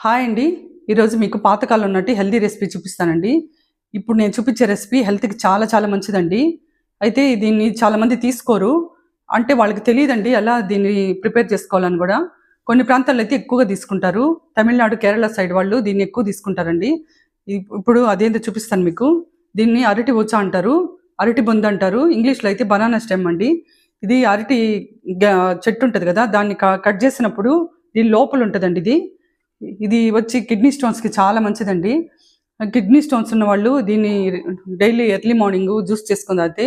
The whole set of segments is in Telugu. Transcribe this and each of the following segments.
హాయ్ అండి. ఈరోజు మీకు పాతకాలం ఉన్నట్టు హెల్తీ రెసిపీ చూపిస్తానండి. ఇప్పుడు నేను చూపించే రెసిపీ హెల్త్కి చాలా చాలా మంచిదండి. అయితే దీన్ని చాలామంది తీసుకోరు. అంటే వాళ్ళకి తెలియదండి ఎలా దీన్ని ప్రిపేర్ చేసుకోవాలని కూడా. కొన్ని ప్రాంతాల్లో అయితే ఎక్కువగా తీసుకుంటారు. తమిళనాడు కేరళ సైడ్ వాళ్ళు దీన్ని ఎక్కువ తీసుకుంటారండి. ఇప్పుడు అదేంటో చూపిస్తాను మీకు. దీన్ని అరటి ఉచ్చ అంటారు. అరటి బొంద అంటారు. ఇంగ్లీష్లో అయితే బనానా స్టెమ్ అండి. ఇది అరటి గ- చెట్టు ఉంటుంది కదా దాన్ని క- కట్ చేసినప్పుడు దీని లోపల ఉంటుందండి ఇది. ఇది వచ్చి కిడ్నీ స్టోన్స్కి చాలా మంచిదండి. కిడ్నీ స్టోన్స్ ఉన్న వాళ్ళు దీన్ని డైలీ ఎర్లీ మార్నింగ్ జ్యూస్ చేసుకుని తాగితే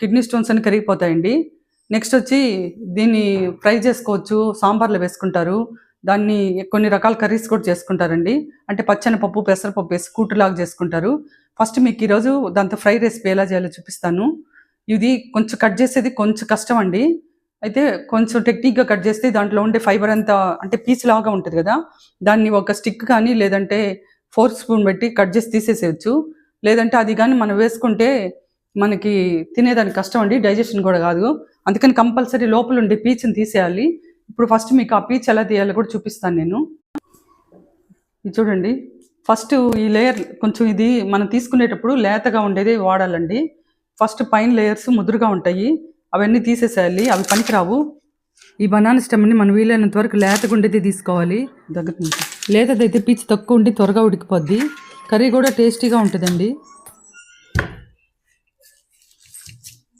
కిడ్నీ స్టోన్స్ అని కరిగిపోతాయండి. నెక్స్ట్ వచ్చి దీన్ని ఫ్రై చేసుకోవచ్చు సాంబార్లో వేసుకుంటారు. దాన్ని కొన్ని రకాల కర్రీస్ కూడా చేసుకుంటారండి. అంటే పచ్చని పప్పు పెసరపప్పు వేసి కూటులాగా చేసుకుంటారు. ఫస్ట్ మీకు ఈరోజు దాంతో ఫ్రై రెసిపీ ఎలా చేయాలో చూపిస్తాను. ఇది కొంచెం కట్ చేసేది కొంచెం కష్టం అండి. అయితే కొంచెం టెక్నిక్గా కట్ చేస్తే దాంట్లో ఉండే ఫైబర్ అంతా అంటే పీస్ లాగా ఉంటుంది కదా? దాన్ని ఒక స్టిక్ కానీ లేదంటే ఫోర్ స్పూన్ పెట్టి కట్ చేసి తీసేసేయచ్చు. లేదంటే అది కానీ మనం వేసుకుంటే మనకి తినేదానికి కష్టం అండి డైజెషన్ కూడా కాదు. అందుకని కంపల్సరీ లోపల ఉండే పీచ్ని తీసేయాలి. ఇప్పుడు ఫస్ట్ మీకు ఆ పీచ్ ఎలా తీయాలో కూడా చూపిస్తాను నేను. చూడండి. ఫస్ట్ ఈ లేయర్ కొంచెం ఇది మనం తీసుకునేటప్పుడు లేతగా ఉండేది వాడాలండి. ఫస్ట్ పైన లేయర్స్ ముదురుగా ఉంటాయి. అవన్నీ తీసేసేయాలి. అవి పనికిరావు. ఈ బనానా స్టెమ్ని మనం వీలైనంత వరకు లేతగా ఉండేది తీసుకోవాలి. దగ్గర లేతదైతే పీచు తక్కువ ఉండి త్వరగా ఉడికిపోద్ది. కర్రీ కూడా టేస్టీగా ఉంటుందండి.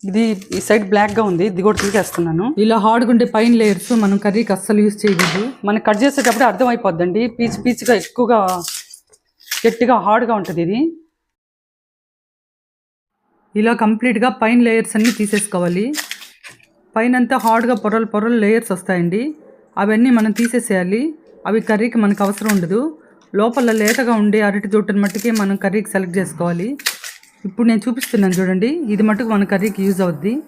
ఇది ఈ సైడ్ బ్లాక్గా ఉంది. ఇది కూడా తీసేస్తున్నాను. ఇలా హార్డ్గా ఉండే పైన లేయర్స్ మనం కర్రీకి అస్సలు యూజ్ చేయకూడదు. మనం కట్ చేసేటప్పుడు అర్థమైపోద్దండి. పీచ్ పీచ్గా ఎక్కువగా గట్టిగా హార్డ్గా ఉంటుంది ఇది. ఇలా కంప్లీట్గా పైన లేయర్స్ అన్నీ తీసేసుకోవాలి. పైన అంతా హార్డ్గా పొరలు పొరలు లేయర్స్ వస్తాయండి. అవన్నీ మనం తీసేసేయాలి. అవి కర్రీకి మనకు అవసరం ఉండదు. లోపల లేతగా ఉండే అరటి జుట్టును మట్టుకే మనం కర్రీకి సెలెక్ట్ చేసుకోవాలి. ఇప్పుడు నేను చూపిస్తున్నాను చూడండి. ఇది మటుకు మన కర్రీకి యూజ్ అవుద్ది.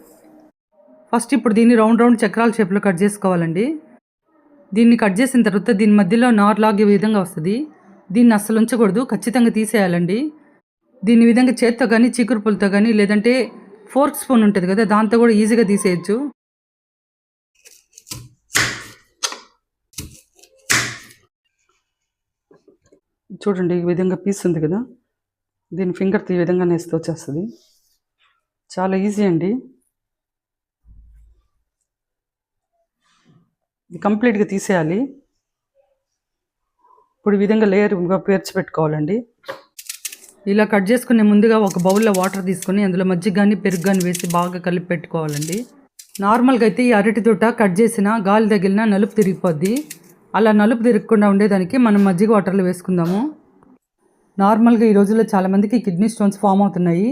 ఫస్ట్ ఇప్పుడు దీన్ని రౌండ్ రౌండ్ చక్రాల షేప్లో కట్ చేసుకోవాలండి. దీన్ని కట్ చేసిన తర్వాత దీని మధ్యలో నార్ లాగే విధంగా వస్తుంది. దీన్ని అస్సలు ఉంచకూడదు. ఖచ్చితంగా తీసేయాలండి. దీని విధంగా చేత్తో కానీ చీకురు పులతో కానీ లేదంటే ఫోర్క్ స్పూన్ ఉంటుంది కదా దాంతో కూడా ఈజీగా తీసేయచ్చు. చూడండి ఈ విధంగా పీస్ ఉంది కదా దీని ఫింగర్తో ఈ విధంగా నేస్తూ వచ్చేస్తుంది. చాలా ఈజీ అండి. ఇది కంప్లీట్గా తీసేయాలి. ఇప్పుడు ఈ విధంగా లేయర్గా పేర్చి పెట్టుకోవాలండి. ఇలా కట్ చేసుకునే ముందుగా ఒక బౌల్లో వాటర్ తీసుకొని అందులో మజ్జిగ కానీ పెరుగు కానీ వేసి బాగా కలిపి పెట్టుకోవాలండి. నార్మల్గా అయితే ఈ అరటి తోట కట్ చేసిన గాలి తగిలిన నలుపు తిరిగిపోద్ది. అలా నలుపు తిరగకుండా ఉండేదానికి మనం మజ్జిగ వాటర్లో వేసుకుందాము. నార్మల్గా ఈ రోజుల్లో చాలామందికి కిడ్నీ స్టోన్స్ ఫామ్ అవుతున్నాయి.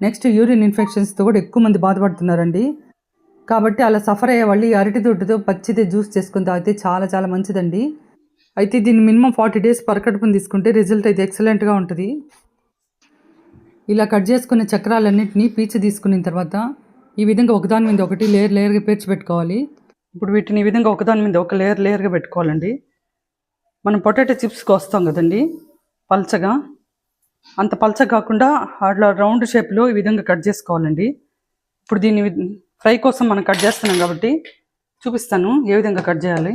నెక్స్ట్ యూరిన్ ఇన్ఫెక్షన్స్తో కూడా ఎక్కువ మంది బాధపడుతున్నారండి. కాబట్టి అలా సఫర్ అయ్యే వాళ్ళు ఈ అరటి తోటతో పచ్చితే జ్యూస్ చేసుకుని తాగితే చాలా చాలా మంచిదండి. అయితే దీన్ని మినిమం ఫార్టీ డేస్ పరకడుపుని తీసుకుంటే రిజల్ట్ అయితే ఎక్సలెంట్గా ఉంటుంది. ఇలా కట్ చేసుకున్న చక్రాలన్నింటినీ పీచి తీసుకున్న తర్వాత ఈ విధంగా ఒకదాని మీద ఒకటి లేయర్ లేయర్గా పేర్చి పెట్టుకోవాలి. ఇప్పుడు వీటిని ఈ విధంగా ఒకదాని మీద ఒక లేయర్ లేయర్గా పెట్టుకోవాలండి. మనం పొటాటో చిప్స్కి వస్తాం కదండి పల్చగా. అంత పల్చగా కాకుండా అట్లా రౌండ్ షేప్లో ఈ విధంగా కట్ చేసుకోవాలండి. ఇప్పుడు దీన్ని ఫ్రై కోసం మనం కట్ చేస్తున్నాం కాబట్టి చూపిస్తాను ఏ విధంగా కట్ చేయాలి.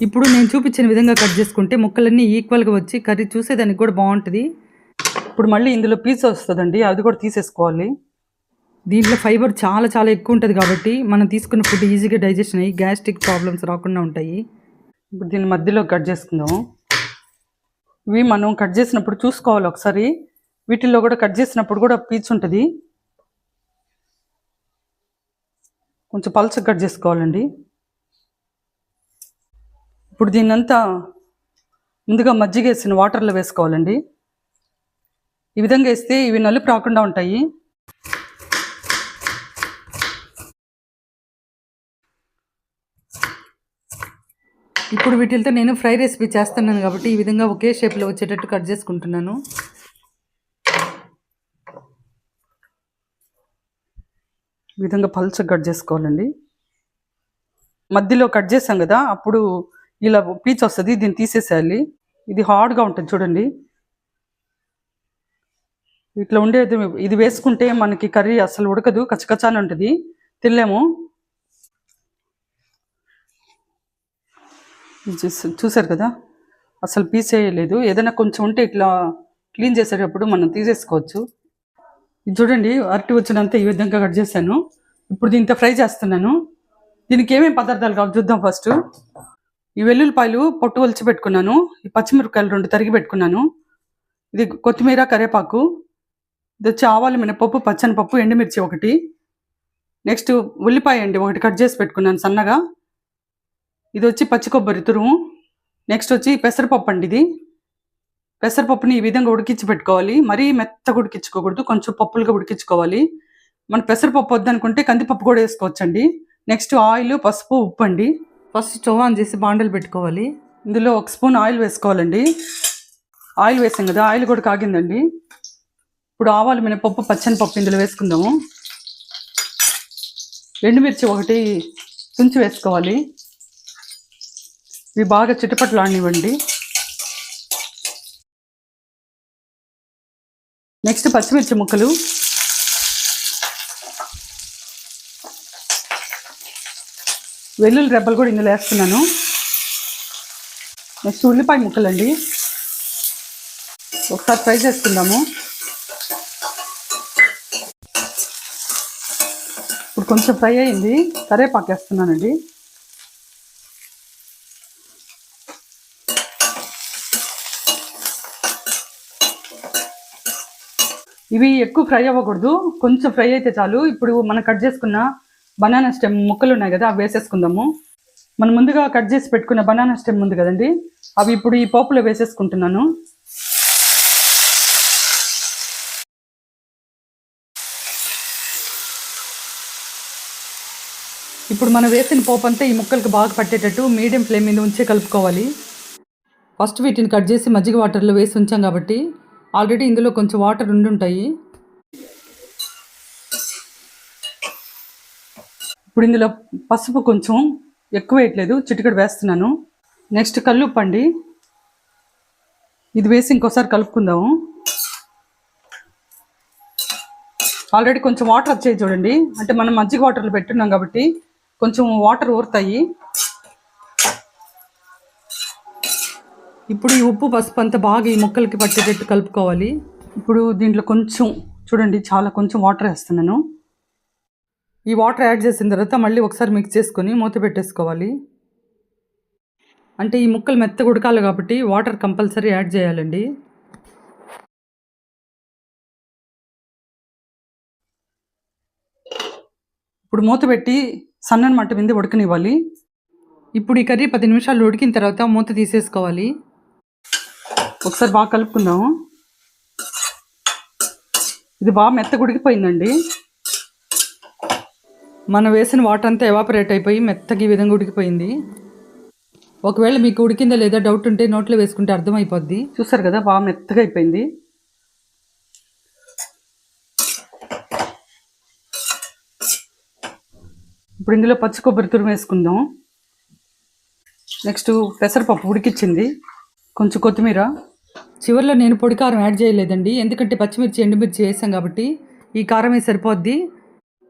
ఇప్పుడు నేను చూపించిన విధంగా కట్ చేసుకుంటే ముక్కలన్నీ ఈక్వల్గా వచ్చి కర్రీ చూసేదానికి కూడా బాగుంటుంది. ఇప్పుడు మళ్ళీ ఇందులో పీస్ వస్తుందండి అది కూడా తీసేసుకోవాలి. దీంట్లో ఫైబర్ చాలా చాలా ఎక్కువ ఉంటుంది కాబట్టి మనం తీసుకున్న ఫుడ్ ఈజీగా డైజెషన్ అయ్యి గ్యాస్ట్రిక్ ప్రాబ్లమ్స్ రాకుండా ఉంటాయి. ఇప్పుడు దీన్ని మధ్యలో కట్ చేసుకుందాం ఇవి మనం కట్ చేసినప్పుడు చూసుకోవాలి ఒకసారి. వీటిల్లో కూడా కట్ చేసినప్పుడు కూడా పీచ్ ఉంటుంది. కొంచెం పల్చగా కట్ చేసుకోవాలండి. ఇప్పుడు దీన్నంతా ముందుగా మజ్జిగ వేసిన వాటర్లో వేసుకోవాలండి. ఈ విధంగా వేస్తే ఇవి నలుపు రాకుండా ఉంటాయి. ఇప్పుడు వీటితో నేను ఫ్రై రెసిపీ చేస్తున్నాను కాబట్టి ఈ విధంగా ఒకే షేప్లో వచ్చేటట్టు కట్ చేసుకుంటున్నాను. ఈ విధంగా పల్చగా కట్ చేసుకోవాలండి. మధ్యలో కట్ చేసాం కదా అప్పుడు ఇలా పీచ్ వస్తుంది దీన్ని తీసేసేయాలి. ఇది హార్డ్గా ఉంటుంది చూడండి. ఇట్లా ఉండేది. ఇది వేసుకుంటే మనకి కర్రీ అసలు ఉడకదు. కచ్చకచ్చాని ఉంటుంది. తినలేము. చూసారు కదా? అసలు పీస్ వేయలేదు ఏదైనా కొంచెం ఉంటే ఇట్లా క్లీన్ చేసేటప్పుడు మనం తీసేసుకోవచ్చు. ఇది చూడండి. అరటి వచ్చినంత ఈ విధంగా కట్ చేశాను. ఇప్పుడు దీంతో ఫ్రై చేస్తున్నాను. దీనికి ఏమేమి పదార్థాలు కావాలి చూద్దాం ఫస్ట్. ఈ వెల్లుల్లిపాయలు పొట్టు ఒలిచి పెట్టుకున్నాను. ఈ పచ్చిమిరపకాయలు రెండు తరిగి పెట్టుకున్నాను. ఇది కొత్తిమీర కరివేపాకు. ఇది వచ్చి ఆవాలు మినపప్పు పచ్చని పప్పు ఎండుమిర్చి ఒకటి. నెక్స్ట్ ఉల్లిపాయ అండి ఒకటి కట్ చేసి పెట్టుకున్నాను సన్నగా. ఇది వచ్చి పచ్చి కొబ్బరి తురుము. నెక్స్ట్ వచ్చి పెసరపప్పు అండి ఇది. పెసరపప్పుని ఈ విధంగా ఉడికించి పెట్టుకోవాలి. మరీ మెత్తగా ఉడికించుకోకూడదు కొంచెం పప్పులుగా ఉడికించుకోవాలి. మన పెసరపప్పు వద్దనుకుంటే కందిపప్పు కూడా వేసుకోవచ్చండి. నెక్స్ట్ ఆయిల్ పసుపు ఉప్పు అండి. ఫస్ట్ స్టవ్ ఆన్ చేసి బాండలు పెట్టుకోవాలి. ఇందులో ఒక స్పూన్ ఆయిల్ వేసుకోవాలండి. ఆయిల్ వేసాం కదా ఆయిల్ కూడా కాగిందండి. ఇప్పుడు ఆవాలు మినపప్పు పచ్చని పప్పు ఇందులో వేసుకుందాము. ఎండుమిర్చి ఒకటి తుంచి వేసుకోవాలి. ఇవి బాగా చిటపట్లు ఆడినివ్వండి నెక్స్ట్ పచ్చిమిర్చి ముక్కలు. వెల్లుల్లి రెబ్బలు కూడా ఇందులో వేస్తున్నాను. నెక్స్ట్ ఉల్లిపాయ ముక్కలండి. ఒకసారి ఫ్రై చేసుకుందాము. కొంచెం ఫ్రై అయింది. కరేపాకు వేస్తున్నానండి ఇవి ఎక్కువ ఫ్రై అవ్వకూడదు. కొంచెం ఫ్రై అయితే చాలు. ఇప్పుడు మనం కట్ చేసుకున్న బనానా స్టెమ్ ముక్కలు ఉన్నాయి కదా అవి వేసేసుకుందాము. మనం ముందుగా కట్ చేసి పెట్టుకున్న బనానా స్టెమ్ ఉంది కదండి అవి ఇప్పుడు ఈ పోపులో వేసేసుకుంటున్నాను. ఇప్పుడు మనం వేసిన పోపు అంతా ఈ ముక్కలకు బాగా పట్టేటట్టు మీడియం ఫ్లేమ్ మీద ఉంచే కలుపుకోవాలి. ఫస్ట్ వీటిని కట్ చేసి మజ్జిగ వాటర్లో వేసి ఉంచాం కాబట్టి ఆల్రెడీ ఇందులో కొంచెం వాటర్ ఉండుంటాయి ఇప్పుడు ఇందులో పసుపు కొంచెం ఎక్కువ వేయట్లేదు చిటికడు వేస్తున్నాను. నెక్స్ట్ కల్లుప్పు అండి. ఇది వేసి ఇంకోసారి కలుపుకుందాము. ఆల్రెడీ కొంచెం వాటర్ వచ్చాయి చూడండి. అంటే మనం మజ్జిగ వాటర్లో పెట్టున్నాం కాబట్టి కొంచెం వాటర్ ఊరుతాయి. ఇప్పుడు ఈ ఉప్పు పసుపు అంతా బాగా ఈ ముక్కలకి పట్టేటట్టు కలుపుకోవాలి. ఇప్పుడు దీంట్లో కొంచెం చూడండి చాలా కొంచెం వాటర్ వేస్తున్నాను. ఈ వాటర్ యాడ్ చేసిన తర్వాత మళ్ళీ ఒకసారి మిక్స్ చేసుకొని మూత పెట్టేసుకోవాలి. అంటే ఈ ముక్కలు మెత్తగా ఉడకాలి కాబట్టి వాటర్ కంపల్సరీ యాడ్ చేయాలండి. ఇప్పుడు మూత పెట్టి సన్నని మంట మీద ఉడకనివ్వాలి ఇప్పుడు ఈ కర్రీ పది నిమిషాలు ఉడికిన తర్వాత మూత తీసేసుకోవాలి. ఒకసారి బాగా కలుపుకుందాము. ఇది బాగా మెత్తగా ఉడికిపోయిందండి. మనం వేసిన వాటర్ అంతా ఎవాపరేట్ అయిపోయి మెత్తగా ఈ విధంగా ఉడికిపోయింది. ఒకవేళ మీకు ఉడికిందా లేదా డౌట్ ఉంటే నోట్లో వేసుకుంటే అర్థమైపోద్ది. చూసారు కదా బాగా మెత్తగా అయిపోయింది. ఇప్పుడు ఇందులో పచ్చి కొబ్బరి తురుము వేసుకుందాం. నెక్స్ట్ పెసరపప్పు ఉడికిచ్చింది. కొంచెం కొత్తిమీర. చివరిలో నేను పొడి కారం యాడ్ చేయలేదండి. ఎందుకంటే పచ్చిమిర్చి ఎండుమిర్చి వేసాం కాబట్టి ఈ కారమే సరిపోద్ది.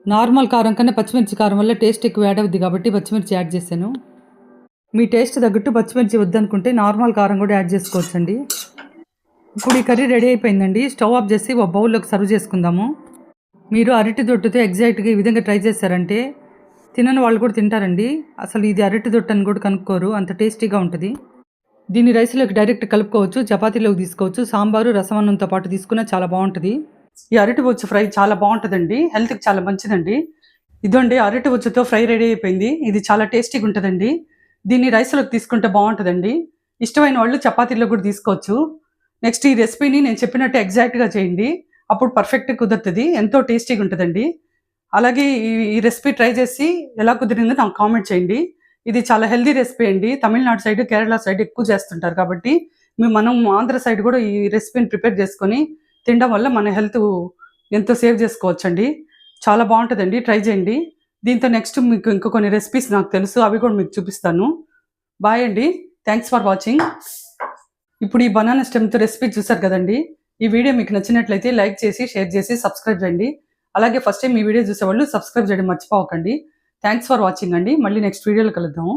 నార్మల్ కారం కన్నా పచ్చిమిర్చి కారం వల్ల టేస్ట్ ఎక్కువ యాడ్ అవుద్ది కాబట్టి పచ్చిమిర్చి యాడ్ చేశాను. మీ టేస్ట్ తగ్గట్టు పచ్చిమిర్చి వద్దనుకుంటే నార్మల్ కారం కూడా యాడ్ చేసుకోవచ్చండి. ఇప్పుడు ఈ కర్రీ రెడీ అయిపోయిందండి. స్టవ్ ఆఫ్ చేసి ఒక బౌల్లోకి సర్వ్ చేసుకుందాము. మీరు అరటి దొట్టుతో ఎగ్జాక్ట్గా ఈ విధంగా ట్రై చేశారంటే తినని వాళ్ళు కూడా తింటారండి. అసలు ఇది అరటి దొట్టు అని కూడా కనుక్కోరు. అంత టేస్టీగా ఉంటుంది. దీన్ని రైస్లోకి డైరెక్ట్ కలుపుకోవచ్చు చపాతీలోకి తీసుకోవచ్చు సాంబారు రసమన్నంతో పాటు తీసుకున్నా చాలా బాగుంటుంది. ఈ అరటి బొచ్చు ఫ్రై చాలా బాగుంటుందండి. హెల్త్కి చాలా మంచిదండి. ఇదండి అరటి బొచ్చుతో ఫ్రై రెడీ అయిపోయింది. ఇది చాలా టేస్టీగా ఉంటుందండి. దీన్ని రైస్లోకి తీసుకుంటే బాగుంటుందండి. ఇష్టమైన వాళ్ళు చపాతీలో కూడా తీసుకోవచ్చు. నెక్స్ట్ ఈ రెసిపీని నేను చెప్పినట్టు ఎగ్జాక్ట్గా చేయండి. అప్పుడు పర్ఫెక్ట్ కుదురుతుంది. ఎంతో టేస్టీగా ఉంటుందండి. అలాగే ఈ- ఈ రెసిపీ ట్రై చేసి ఎలా కుదిరిందో నాకు కామెంట్ చేయండి. ఇది చాలా హెల్దీ రెసిపీ అండి. తమిళనాడు సైడ్ కేరళ సైడ్ ఎక్కువ చేస్తుంటారు కాబట్టి మేము మనం ఆంధ్ర సైడ్ కూడా ఈ రెసిపీని ప్రిపేర్ చేసుకొని తినడం వల్ల మన హెల్త్ ఎంతో సేవ్ చేసుకోవచ్చండి. చాలా బాగుంటుందండి. ట్రై చేయండి. దీంతో నెక్స్ట్ మీకు ఇంకా కొన్ని రెసిపీస్ నాకు తెలుసు. అవి కూడా మీకు చూపిస్తాను. బాయ్ అండి. థ్యాంక్స్ ఫర్ వాచింగ్ ఇప్పుడు ఈ బనానా స్టెమ్తో రెసిపీ చూసారు కదండి. ఈ వీడియో మీకు నచ్చినట్లయితే లైక్ చేసి షేర్ చేసి సబ్స్క్రైబ్ చేయండి. అలాగే ఫస్ట్ టైం ఈ వీడియో చూసేవాళ్ళు సబ్స్క్రైబ్ చేయడం మర్చిపోకండి. థ్యాంక్స్ ఫర్ వాచింగ్ అండి. మళ్ళీ నెక్స్ట్ వీడియోలో కలుద్దాము.